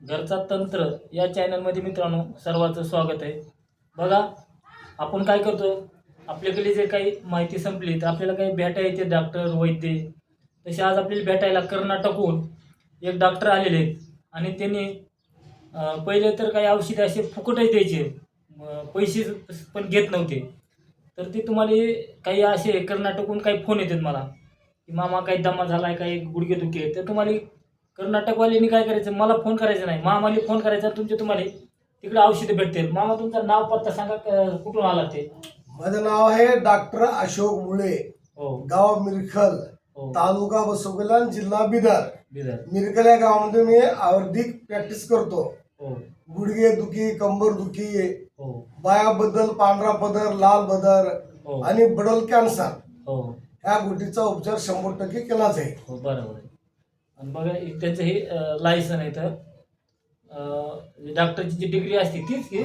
घरचा तंत्र या चॅनलमध्ये मित्रांनो सर्वांचं स्वागत आहे. बघा आपण काय करतो? आपल्याकडे जे काही माहिती संपली तर आपल्याला काही भेटायचे येते डॉक्टर वैद्य. तसे आज आपल्याला भेटायला कर्नाटकहून एक डॉक्टर आलेले आहेत. आणि त्यांनी पहिले तर काही औषधे असे फुकटच द्यायचे. पैसे पण घेत नव्हते. तर ते तुम्हाला काही असे कर्नाटकहून काही फोन येतात मला. की मामा काही दमा आहे काही गुडघे दुखे आहे तर तुम्हाला कर्नाटकवाल्यांनी काय करायचं? मला फोन करायचा नाही. मामाला फोन करायचा तुमचे तुम्हाला तिकडे औषधं भेटतील. मामा तुमचं नाव पत्ता सांगा क- कुठून आला ते? माझं नाव आहे डॉक्टर अशोक मुळे. हो. गाव मिरखल हो. तालुका बसवकल्याण जिल्हा बिदर. बिदर. मिरखल या गावामध्ये मी आवर्धिक प्रॅक्टिस करतो. हो. गुडघे दुखी कंबर दुखी हो. बायाबद्दल पांढरा पदर लाल बदर हो. आणि बडल कॅन्सर. हो. ह्या गोष्टीचा उपचार शंभर टक्के केलाच आहे. हो बरोबर आहे. आणि बघा त्यांचं हे लायसन आहे तर डॉक्टरची जी डिग्री असते तीच की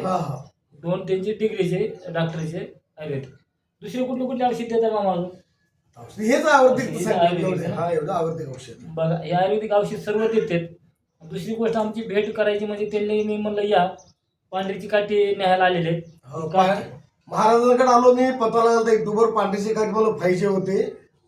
दोन त्यांची डिग्रीचे डॉक्टरचे आयुर्वेद. दुसरे कुठले कुठले औषध देतात मामा हेच आयुर्वेदिक. हा औषध. बघा हे आयुर्वेदिक औषध सर्व देतात. दुसरी गोष्ट आमची भेट करायची म्हणजे त्यांनी मी म्हणलं या पांढरीची काठी न्यायला आलेले आहेत. हो, महाराजांकडे आलो मी पता लागला एक दुबर पांढरीची काठी मला पाहिजे होते.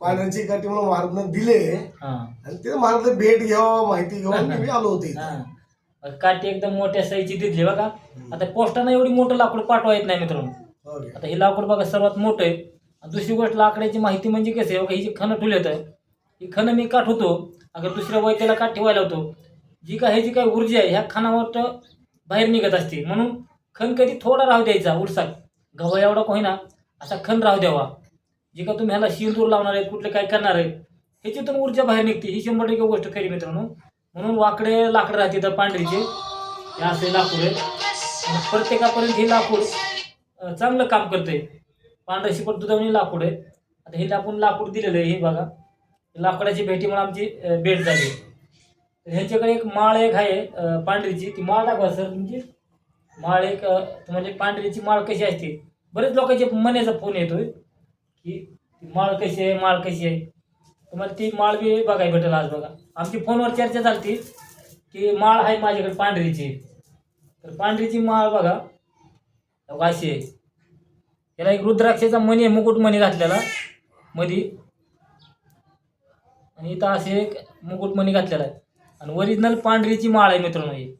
पांढऱ्याची काठी मला महाराजांना दिले. हा. आणि ते महाराज भेट घ्यावं माहिती घेऊन मी आलो होते. हा. काठी एकदम मोठ्या साईजची दिली बघा. आता पोस्टानं एवढी मोठं लाकूड पाठवा येत नाही मित्रांनो. ओके. आता हे लाकूड बघा सर्वात मोठं आहे. दुसरी गोष्ट लाकडाची माहिती म्हणजे कसं आहे बघा ही जी खणं ठुलेत आहे ही खणं मी काठ होतो अगर दुसऱ्या वैद्याला काठ ठेवायला होतो जी काय ह्याची काय ऊर्जा आहे ह्या खणावर तर बाहेर निघत असते. म्हणून खण कधी थोडा राहू द्यायचा उरसाक गव्हा एवढा का होईना असा खण राहू द्यावा. जे का तुम्ही ह्याला शिंदूर लावणार आहेत कुठले काय करणार आहेत ह्याच्यातून ऊर्जा बाहेर निघते. ही शंभर टक्के गोष्ट खरी मित्रांनो. म्हणून वाकडे लाकडं राहते तर पांढरीचे. हे असे लाकूड आहे प्रत्येकापर्यंत हे लाकूड चांगलं काम करते पांढरं शिपट दुधावणी लाकूड आहे. आता हे आपण लाकूड दिलेलं आहे हे बघा. लाकडाची भेटी म्हणून आमची भेट झाली. तर ह्यांच्याकडे एक माळ एक आहे पांढरीची. ती माळ दाखवा सर तुमची. माळ एक म्हणजे पांढरीची माळ कशी असते? बरेच लोकांचे मण्याचा फोन येतोय. की ती माळ कशी आहे माळ कशी आहे. तुम्हाला ती माळ बी बघायला भेटेल आज बघा. आमची फोनवर चर्चा झाली की माळ आहे माझ्याकडे पांढरीची. तर पांढरीची माळ बघा. अशी आहे. याला एक रुद्राक्षाचा मणी आहे मुकुट मणी घातलेला. मधी. आणि इथं असे एक मुकुट मणी घातलेला आहे. आणि ओरिजिनल पांढरीची माळ आहे मित्रांनो ही.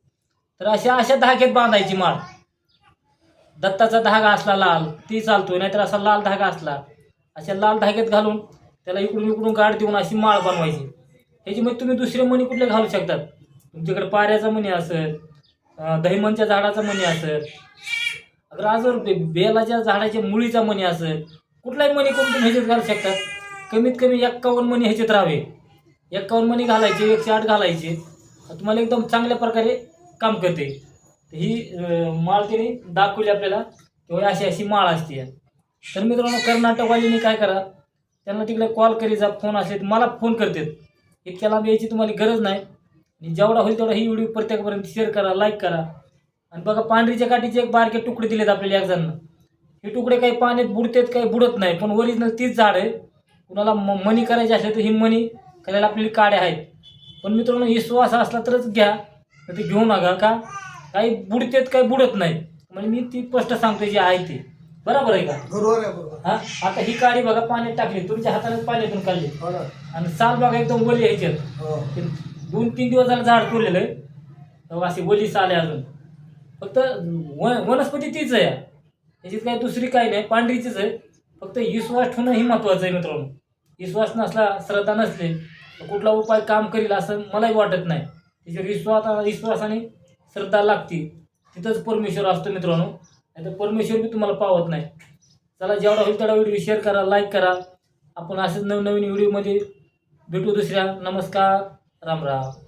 तर अशा अशा धाग्यात बांधायची माळ. दत्ताचा धागा असला लाल ती चालतो नाहीतर असा लाल धागा असला. अशा लाल धाग्यात घालून त्याला इकडून इकडून गाठ देऊन अशी माळ बनवायची. ह्याची मग तुम्ही दुसरे मणी कुठले घालू शकतात? तुमच्याकडे पाऱ्याचा मणी असेल अं, दहिमनच्या झाडाचा मणी असेल अगर आजवर बे बेलाच्या झाडाच्या मुळीचा मणी असेल कुठलाही मणी करून तुम्ही ह्याच्यात घालू शकतात कमीत कमी एक्कावन्न मणी ह्याच्यात राहावे. एक्कावन्न मणी घालायचे एकशे आठ घालायचे. तुम्हाला एकदम चांगल्या प्रकारे काम करते. ही माळ तिने दाखवली आपल्याला. किंवा अशी अशी माळ असते. तर मित्रांनो कर्नाटकवालीने काय करा त्यांना तिकडे कॉल करी जा फोन असेल मला फोन करतात. इतक्या लांब यायची तुम्हाला गरज नाही. आणि जेवढा होईल तेवढा ही व्हिडिओ प्रत्येकापर्यंत शेअर करा लाईक करा. आणि बघा पांढरीच्या काठीचे एक बारके तुकडे दिलेत आपल्याला एक जणांना. हे तुकडे काही पाण्यात बुडतेत काही बुडत नाही पण ओरिजिनल तीच झाड आहे. कुणाला म मनी करायची असेल तर ही मनी करायला आपल्याला काड्या आहेत. पण मित्रांनो ही सुवास असला तरच घ्या तर ते घेऊ नका का? काही बुडतेत काही बुडत नाही. म्हणजे मी ती स्पष्ट सांगतो जी आहे ती. बरोबर आहे का? बरोबर आहे बरोबर. हा? आता ही काडी बघा पाण्यात टाकली. तुमच्या हाताने पाण्यातून काढली. हो ना. आणि साल बघा एकदम ओली ह्याच्यात हो. ते दोन तीन दिवस झालं झाड तोडलेलं आहे. तेव्हा अशी ओली साल आहे अजून. फक्त वन वनस्पती तीच आहे. याच्यात काही दुसरी काही नाही पांढरीचीच आहे. फक्त विश्वास ठेवणं ही महत्त्वाचं आहे मित्रांनो. विश्वास नसला श्रद्धा नसले तर कुठला उपाय काम करील असं मलाही वाटत नाही. त्याच्यावर विश्वास विश्वास आणि श्रद्धा लागते. तिथंच परमेश्वर असतो मित्रांनो. नाही तर परमेश्वर बी तुम्हाला पावत नाही. चला जेवढा होईल तेवढा व्हिडिओ शेअर करा लाईक करा. आपण असेच नवनवीन व्हिडिओमध्ये भेटू दुसऱ्या. नमस्कार. राम राम.